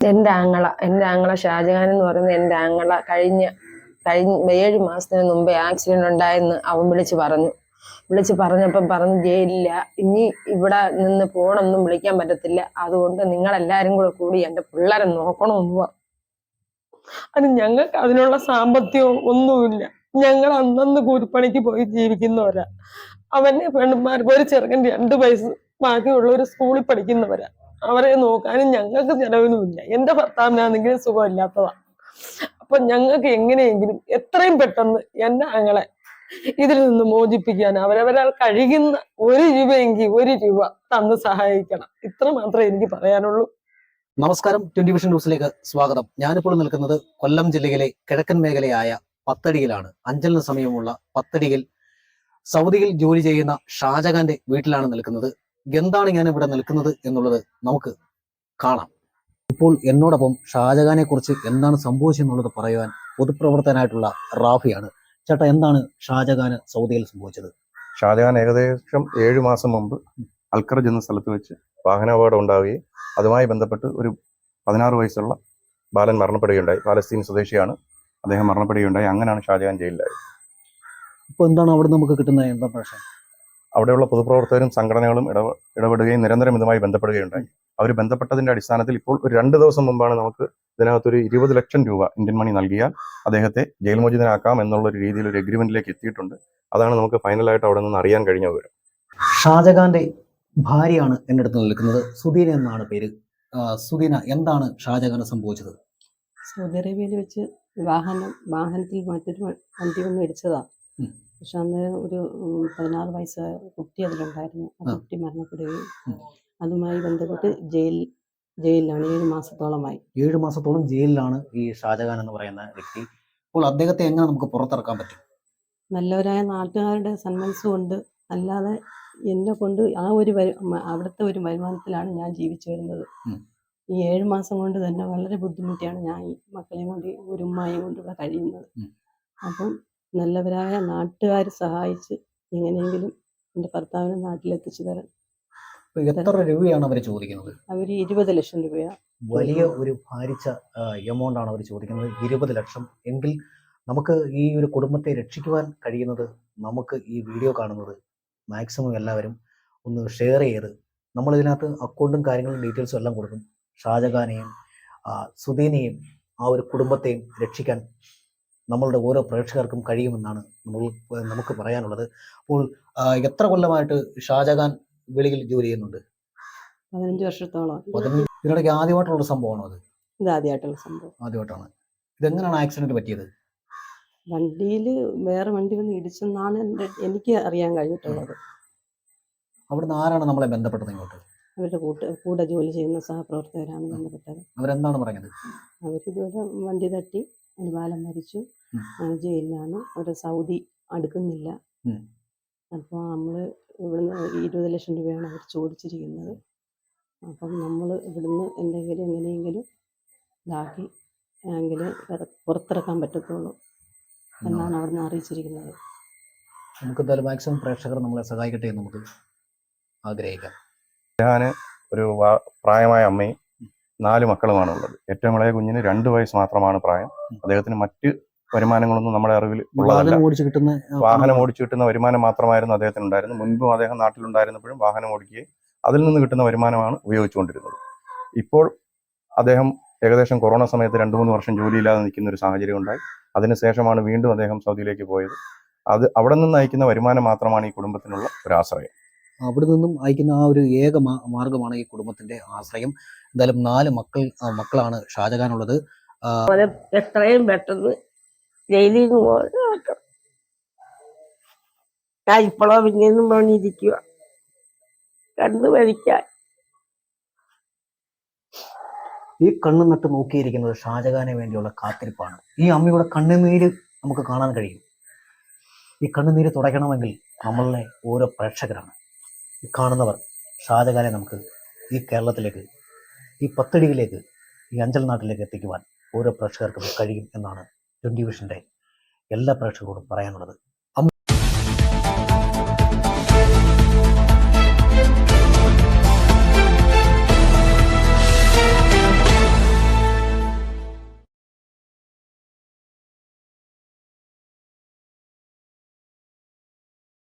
എന്റെ ആങ്ങള എന്റെ ആങ്ങള ഷാജഹാൻ എന്ന് പറയുന്നത് എന്റെ ആങ്ങള കഴിഞ്ഞ കഴിഞ്ഞ ഏഴ് മാസത്തിന് മുമ്പേ ആക്സിഡന്റ് ഉണ്ടായെന്ന് അവൻ വിളിച്ച് പറഞ്ഞു. വിളിച്ച് പറഞ്ഞപ്പം പറഞ്ഞു ജയിലില്ല ഇനി ഇവിടെ നിന്ന് പോകണമെന്നും വിളിക്കാൻ പറ്റത്തില്ല. അതുകൊണ്ട് നിങ്ങളെല്ലാരും കൂടെ കൂടി എന്റെ പിള്ളേരെ നോക്കണമെന്ന് പറഞ്ഞു. അത് ഞങ്ങൾക്ക് അതിനുള്ള സാമ്പത്തികം ഒന്നുമില്ല. ഞങ്ങൾ അന്നന്ന് കൂലിപ്പണിക്ക് പോയി ജീവിക്കുന്നവരാ. അവന്റെ പെണ്ണുമാർക്ക് ഒരു ചെറുക്കൻ രണ്ട് വയസ്സ് ബാക്കിയുള്ള ഒരു സ്കൂളിൽ പഠിക്കുന്നവരാ. അവരെ നോക്കാനും ഞങ്ങൾക്ക് ചെലവിനുമില്ല. എന്റെ ഭർത്താവിനാണെങ്കിലും സുഖമില്ലാത്തതാ. അപ്പൊ ഞങ്ങൾക്ക് എങ്ങനെയെങ്കിലും എത്രയും പെട്ടെന്ന് എന്റെ ആങ്ങളെ ഇതിൽ നിന്ന് മോചിപ്പിക്കാൻ അവരവരാൽ കഴിയുന്ന ഒരു രൂപയെങ്കിൽ ഒരു രൂപ തന്ന് സഹായിക്കണം. ഇത്ര മാത്രമേ എനിക്ക് പറയാനുള്ളൂ. നമസ്കാരം. ട്വന്റി വിഷൻ ന്യൂസിലേക്ക് സ്വാഗതം. ഞാനിപ്പോൾ നിൽക്കുന്നത് കൊല്ലം ജില്ലയിലെ കിഴക്കൻ മേഖലയായ പത്തടിയിലാണ്. അഞ്ചലിന് സമീപമുള്ള പത്തടിയിൽ സൗദിയിൽ ജോലി ചെയ്യുന്ന ഷാജഹാന്റെ വീട്ടിലാണ് നിൽക്കുന്നത്. എന്താണ് ഞാൻ ഇവിടെ നിൽക്കുന്നത് എന്നുള്ളത് നമുക്ക് കാണാം. ഇപ്പോൾ എന്നോടൊപ്പം ഷാജഹാനെ കുറിച്ച് എന്താണ് സംഭവിച്ചെന്നുള്ളത് പറയുവാൻ പൊതുപ്രവർത്തനായിട്ടുള്ള റാഫിയാണ്. ചേട്ടാ എന്താണ് ഷാജഹാന് സൗദിയിൽ സംഭവിച്ചത്? ഷാജഹാൻ ഏകദേശം ഏഴു മാസം മുമ്പ് അൽക്കറജ് എന്ന സ്ഥലത്ത് വെച്ച് വാഹനാപകടം ഉണ്ടാവുകയും അതുമായി ബന്ധപ്പെട്ട് ഒരു പതിനാറ് വയസ്സുള്ള ബാലൻ മരണപ്പെടുകയുണ്ടായി. പാലസ്തീൻ സ്വദേശിയാണ്. അദ്ദേഹം മരണപ്പെടുകയുണ്ടായി. അങ്ങനെയാണ് ഷാജഹാൻ ജയിലിലായത്. ഇപ്പൊ എന്താണ് അവിടെ നമുക്ക് കിട്ടുന്ന ഇൻഫർമേഷൻ അവിടെയുള്ള പൊതുപ്രവർത്തകരും സംഘടനകളും ഇട ഇടപെടുകയും നിരന്തരം ഇതുമായി ബന്ധപ്പെടുകയുണ്ടായി. അവർ ബന്ധപ്പെട്ടതിന്റെ അടിസ്ഥാനത്തിൽ ഇപ്പോൾ ഒരു രണ്ട് ദിവസം മുമ്പാണ് നമുക്ക് ഇതിനകത്തൊരു ഇരുപത് ലക്ഷം രൂപ ഇന്ത്യൻ മണി നൽകിയാൽ അദ്ദേഹത്തെ ജയിൽ മോചിതനാക്കാം എന്നുള്ള ഒരു രീതിയിൽ ഒരു എഗ്രിമെന്റിലേക്ക് എത്തിയിട്ടുണ്ട്. അതാണ് നമുക്ക് ഫൈനലായിട്ട് അവിടെ നിന്ന് അറിയാൻ കഴിഞ്ഞ വിവരം. ഷാജഹാന്റെ ഭാര്യയാണ് എന്റെ അടുത്ത് നിൽക്കുന്നത്. സുധീന എന്നാണ് പേര്. സുദീന സുധീന എന്താണ് ഷാജഹാന് സംഭവിച്ചത്? സൗദി അറേബ്യയിൽ വെച്ച് വാഹനം വാഹനത്തിൽ മറ്റൊരു വണ്ടി വന്ന് ഇടിച്ചതാ. ഉം. പക്ഷെ അന്ന് ഒരു പതിനാറ് വയസ്സ് കുട്ടി അതിലുണ്ടായിരുന്നു. ആ. കുട്ടി മരണപ്പെടുകയും. അതുമായി ബന്ധപ്പെട്ട് ജയിൽ ജയിലിലാണ് ഏഴ് മാസത്തോളമായി. ഏഴ് മാസത്തോളം ജയിലിലാണ് ഈ ഷാജഹാൻ എന്ന് പറയുന്ന വ്യക്തി. അപ്പോൾ അദ്ദേഹത്തെ എങ്ങനെ നമുക്ക് പുറത്തിറക്കാൻ പറ്റും? നല്ലവരായ നാട്ടുകാരുടെ സന്മനസ് കൊണ്ട് അല്ലാതെ എന്നെ കൊണ്ട് ആ ഒരു അവിടുത്തെ ഒരു വരുമാനത്തിലാണ് ഞാൻ ജീവിച്ചു വരുന്നത്. ഈ ഏഴ് മാസം കൊണ്ട് തന്നെ വളരെ ബുദ്ധിമുട്ടിയാണ് ഞാൻ ഈ മക്കളെയും കൊണ്ട് ഒരു ഉമ്മായും കൊണ്ട് ഇവിടെ കഴിയുന്നത്. അപ്പം നല്ലവരായ നാട്ടുകാർ സഹായിച്ച് എങ്ങനെയെങ്കിലും എന്റെ ഭർത്താവിനെ നാട്ടിലെത്തിച്ചു തരണം എത്ര രൂപയാണ് അവർ ചോദിക്കുന്നത്? അവർ ഇരുപത് ലക്ഷം രൂപയാണ്. വലിയ ഒരു ഭാരിച്ച എമൗണ്ട് ആണ് അവർ ചോദിക്കുന്നത്. ഇരുപത് ലക്ഷം. എങ്കിൽ നമുക്ക് ഈ ഒരു കുടുംബത്തെ രക്ഷിക്കുവാൻ കഴിയുന്നത് നമുക്ക് ഈ വീഡിയോ കാണുന്നത് മാക്സിമം എല്ലാവരും ഒന്ന് ഷെയർ ചെയ്ത് നമ്മൾ ഇതിനകത്ത് അക്കൗണ്ടും കാര്യങ്ങളും ഡീറ്റെയിൽസും എല്ലാം കൊടുക്കും. ഷാജഹാനെയും സുദീനെയും ആ ഒരു കുടുംബത്തെയും രക്ഷിക്കാൻ നമ്മളുടെ ഓരോ പ്രേക്ഷകർക്കും കഴിയുമെന്നാണ് നമ്മൾ നമുക്ക് പറയാനുള്ളത്. അപ്പോൾ എത്ര കൊല്ലമായിട്ട് ഷാജഹാൻ വെളിയിൽ ജോലി ചെയ്യുന്നുണ്ട്? പതിനഞ്ച് വർഷത്തോളം. ഇതിനിടയ്ക്ക് ആദ്യമായിട്ടുള്ള സംഭവമാണോ അത്? ഇത് ആദ്യമായിട്ടുള്ള സംഭവം. ആദ്യമായിട്ടാണ്. ഇതെങ്ങനെയാണ് ആക്സിഡന്റ് പറ്റിയത്? വണ്ടിയിൽ വേറെ വണ്ടി വന്ന് ഇടിച്ചെന്നാണ് എന്റെ എനിക്ക് അറിയാൻ കഴിഞ്ഞിട്ടുള്ളത്. അവിടുന്ന് ആരാണ് നമ്മളെ ബന്ധപ്പെട്ടത് ഇങ്ങോട്ട്? അവരുടെ കൂട്ട് കൂടെ ജോലി ചെയ്യുന്ന സഹപ്രവർത്തകരാണ് ബന്ധപ്പെട്ടത്. അവരെന്താണ് പറഞ്ഞത്? അവരിതുവരെ വണ്ടി തട്ടി. ഒരു ബാലം മരിച്ചു. ജയിലിലാണ്. അവർ സൗദി അടുക്കുന്നില്ല. അപ്പോൾ നമ്മൾ ഇവിടുന്ന് ഇരുപത് ലക്ഷം രൂപയാണ് അവർ ചോദിച്ചിരിക്കുന്നത്. അപ്പം നമ്മൾ ഇവിടുന്ന് എന്തെങ്കിലും എങ്ങനെയെങ്കിലും ഇതാക്കി എങ്കിൽ പുറത്തിറക്കാൻ പറ്റത്തുള്ളൂ എന്നാണ് അവിടുന്ന് അറിയിച്ചിരിക്കുന്നത്. നമുക്ക് എന്തായാലും മാക്സിമം പ്രേക്ഷകർ നമ്മളെ സഹായിക്കട്ടെ എന്ന് നമുക്ക് ആഗ്രഹിക്കാം. ഞാൻ ഒരു പ്രായമായ അമ്മയും നാല് മക്കളുമാണ് ഉള്ളത് ഏറ്റവും ഇളയ കുഞ്ഞിന് രണ്ട് വയസ്സ് മാത്രമാണ് പ്രായം. അദ്ദേഹത്തിന് മറ്റ് വരുമാനങ്ങളൊന്നും നമ്മുടെ അറിവിൽ വാഹനം ഓടിച്ച് കിട്ടുന്ന വാഹനം ഓടിച്ചു കിട്ടുന്ന വരുമാനം മാത്രമായിരുന്നു അദ്ദേഹത്തിന് ഉണ്ടായിരുന്നത് മുൻപും അദ്ദേഹം നാട്ടിലുണ്ടായിരുന്നപ്പോഴും വാഹനം ഓടിക്കുകയും അതിൽ നിന്ന് കിട്ടുന്ന വരുമാനമാണ് ഉപയോഗിച്ചുകൊണ്ടിരുന്നത്. ഇപ്പോൾ അദ്ദേഹം ഏകദേശം കൊറോണ സമയത്ത് രണ്ട് മൂന്ന് വർഷം ജോലിയില്ലാതെ നിൽക്കുന്ന ഒരു സാഹചര്യം ഉണ്ടായി. അതിനുശേഷമാണ് വീണ്ടും അദ്ദേഹം സൗദിയിലേക്ക് പോയത്. അത് അവിടെ നിന്ന് അയക്കുന്ന വരുമാനം മാത്രമാണ് ഈ കുടുംബത്തിനുള്ള ഒരു ആശ്രയം അവിടെ നിന്നും അയക്കുന്ന ആ ഒരു ഏക മാർഗമാണ് ഈ കുടുംബത്തിന്റെ ആശ്രയം. എന്തായാലും നാല് മക്കൾ മക്കളാണ് ഷാജഹാനുള്ളത്. എത്രയും പെട്ടെന്ന് ജയിലിൽ നിന്ന് പോകണം ഞാൻ ഇപ്പോഴോ പിന്നെയൊന്നും പറഞ്ഞിരിക്കുക കണ്ണു വലിക്കാൻ ഈ കണ്ണു നട്ട് നോക്കിയിരിക്കുന്നത് ഷാജഹാനെ വേണ്ടിയുള്ള കാത്തിരിപ്പാണ്. ഈ അമ്മയുടെ കണ്ണുനീര് നമുക്ക് കാണാൻ കഴിയും. ഈ കണ്ണുനീര് തുടയ്ക്കണമെങ്കിൽ നമ്മളെ ഓരോ പ്രേക്ഷകരാണ്. ഈ കാണുന്നവർ ഷാജഹാനെ നമുക്ക് ഈ കേരളത്തിലേക്ക് ഈ പത്തടിയിലേക്ക് ഈ അഞ്ചൽ നാട്ടിലേക്ക് എത്തിക്കുവാൻ ഓരോ പ്രേക്ഷകർക്കും കഴിയും എന്നാണ് ട്വന്റി വിഷന്റെ എല്ലാ പ്രേക്ഷകരോടും പറയാനുള്ളത്.